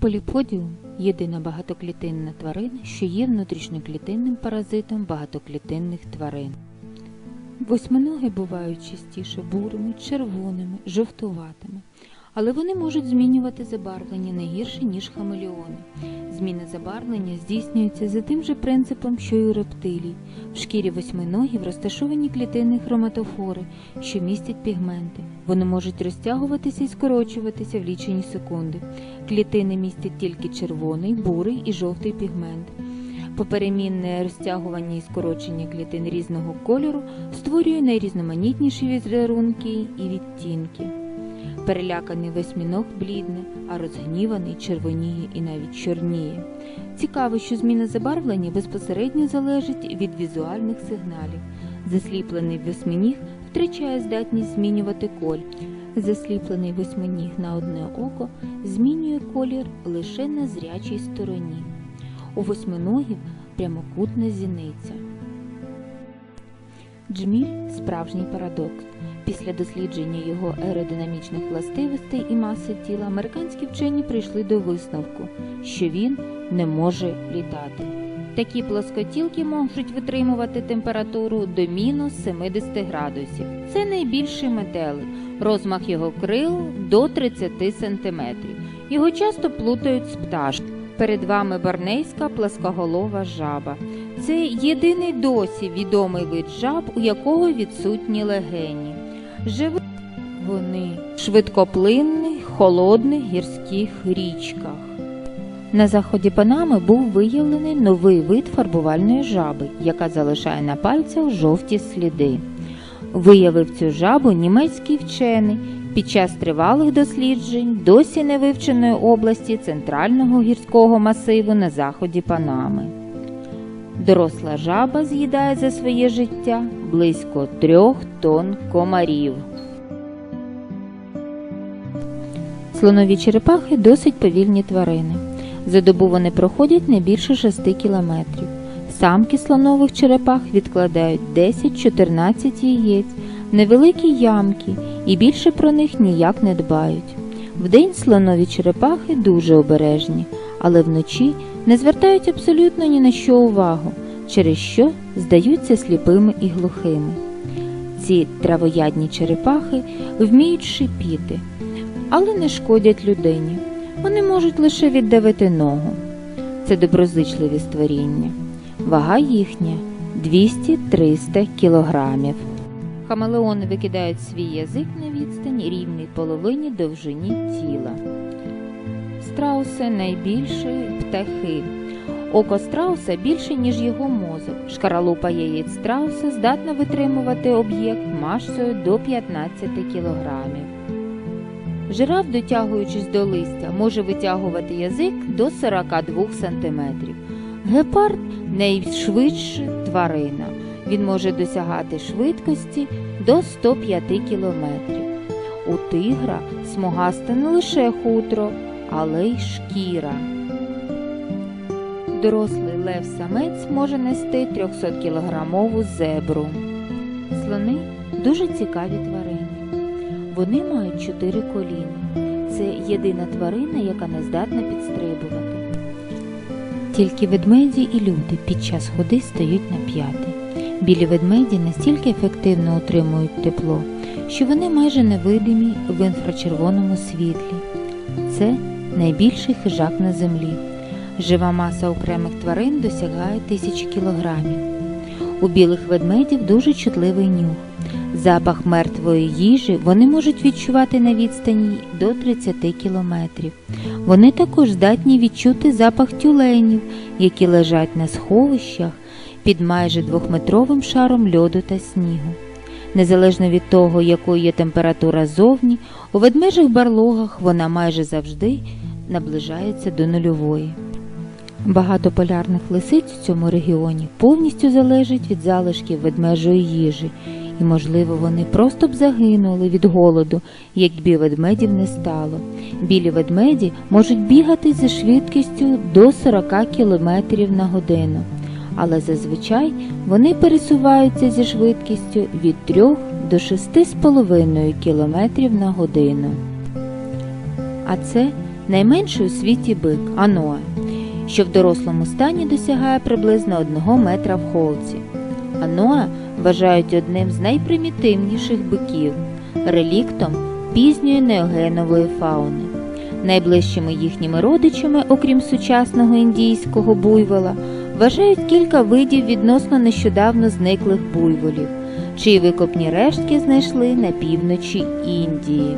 Поліподіум – єдина багатоклітинна тварина, що є внутрішньоклітинним паразитом багатоклітинних тварин. Восьминоги бувають частіше бурими, червоними, жовтуватими, але вони можуть змінювати забарвлення не гірше, ніж хамелеони. Зміни забарвлення здійснюються за тим же принципом, що й у рептилій. В шкірі восьминогів розташовані клітини хроматофори, що містять пігменти. Вони можуть розтягуватися і скорочуватися в лічені секунди. Клітини містять тільки червоний, бурий і жовтий пігмент. Поперемінне розтягування і скорочення клітин різного кольору створює найрізноманітніші візерунки і відтінки. Переляканий восьміног блідне, а розгніваний червоніє і навіть чорніє. Цікаво, що зміна забарвлення безпосередньо залежить від візуальних сигналів. Засліплений восьминіг втрачає здатність змінювати коль. Засліплений восьминіг на одне око змінює колір лише на зрячій стороні. У восьминогів прямокутна зіниця. Джміль справжній парадокс. Після дослідження його аеродинамічних властивостей і маси тіла американські вчені прийшли до висновку, що він не може літати. Такі плоскотілки можуть витримувати температуру до мінус 70 градусів. Це найбільший метелик. Розмах його крил до 30 см. Його часто плутають з пташкою. Перед вами борнейська плоскоголова жаба. Це єдиний досі відомий вид жаб, у якого відсутні легені. Живуть вони в швидкоплинних, холодних гірських річках. На заході Панами був виявлений новий вид фарбувальної жаби, яка залишає на пальцях жовті сліди. Виявив цю жабу німецький вчений під час тривалих досліджень досі не вивченої області центрального гірського масиву на заході Панами. Доросла жаба з'їдає за своє життя близько трьох тонн комарів. Слонові черепахи досить повільні тварини. За добу вони проходять не більше 6 кілометрів. Самки слонових черепах відкладають 10-14 яєць невеликі ямки і більше про них ніяк не дбають. Вдень слонові черепахи дуже обережні, але вночі не звертають абсолютно ні на що увагу, через що здаються сліпими і глухими. Ці травоядні черепахи вміють шипіти, але не шкодять людині. Вони можуть лише віддавити ногу. Це доброзичливі створіння. Вага їхня 200-300 кілограмів. Хамелеони викидають свій язик на відстань рівній половині довжині тіла. Страуси найбільші птахи. Око страуса більше, ніж його мозок. Шкаралупа яєць страуса здатна витримувати об'єкт масою до 15 кілограмів. Жираф, дотягуючись до листя, може витягувати язик до 42 см. Гепард найшвидша тварина. Він може досягати швидкості до 105 км. У тигра смугасте не лише хутро, але й шкіра. Дорослий лев-самець може нести 300-кілограмову зебру. Слони дуже цікаві тварини. Вони мають чотири коліна. Це єдина тварина, яка не здатна підстрибувати. Тільки ведмеді і люди під час ходи стають на п'яти. Білі ведмеді настільки ефективно утримують тепло, що вони майже невидимі в інфрачервоному світлі. Це найбільший хижак на землі. Жива маса окремих тварин досягає тисячі кілограмів. У білих ведмедів дуже чутливий нюх. Запах мертвої їжі вони можуть відчувати на відстані до 30 кілометрів. Вони також здатні відчути запах тюленів, які лежать на сховищах під майже двохметровим шаром льоду та снігу. Незалежно від того, якою є температура зовні, у ведмежих барлогах вона майже завжди наближається до нульової. Багато полярних лисиць у цьому регіоні повністю залежать від залишків ведмежої їжі, і, можливо, вони просто б загинули від голоду, якби ведмедів не стало. Білі ведмеді можуть бігати зі швидкістю до 40 км на годину, але зазвичай вони пересуваються зі швидкістю від 3 до 6,5 км на годину. А це найменший у світі бик аноа, що в дорослому стані досягає приблизно 1 метра в холці. Аноа вважають одним з найпримітивніших биків, реліктом пізньої неогенової фауни. Найближчими їхніми родичами, окрім сучасного індійського буйвола, вважають кілька видів відносно нещодавно зниклих буйволів, чиї викопні рештки знайшли на півночі Індії.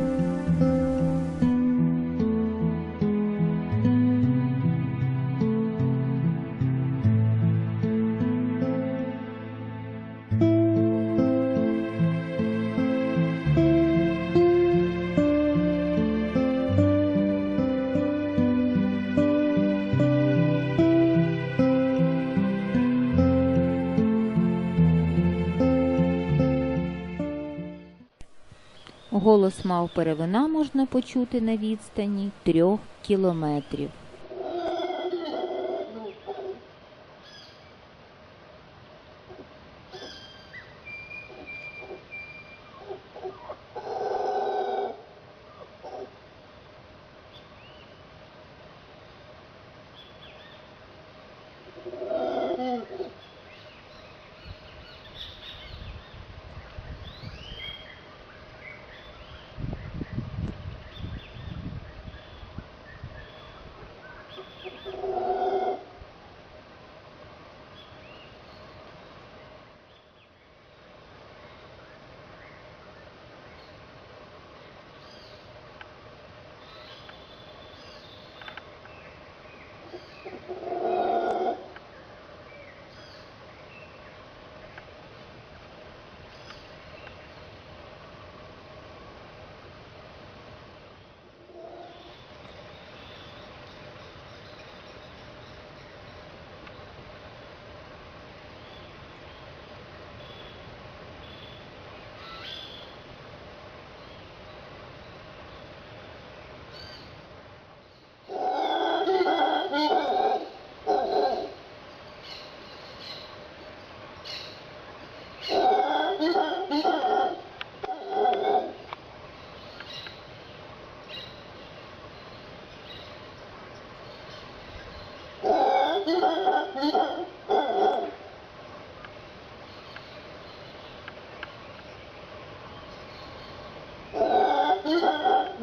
Голос мав перевина можна почути на відстані трьох кілометрів.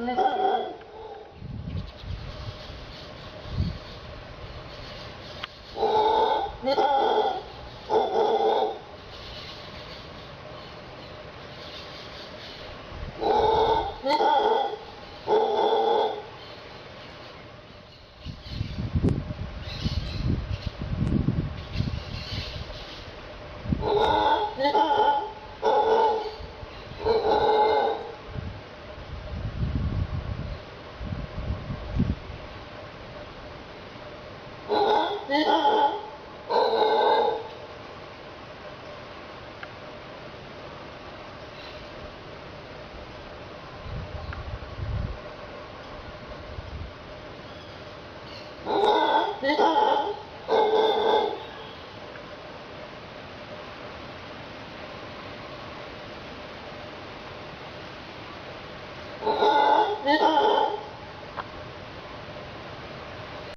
Let's Oh!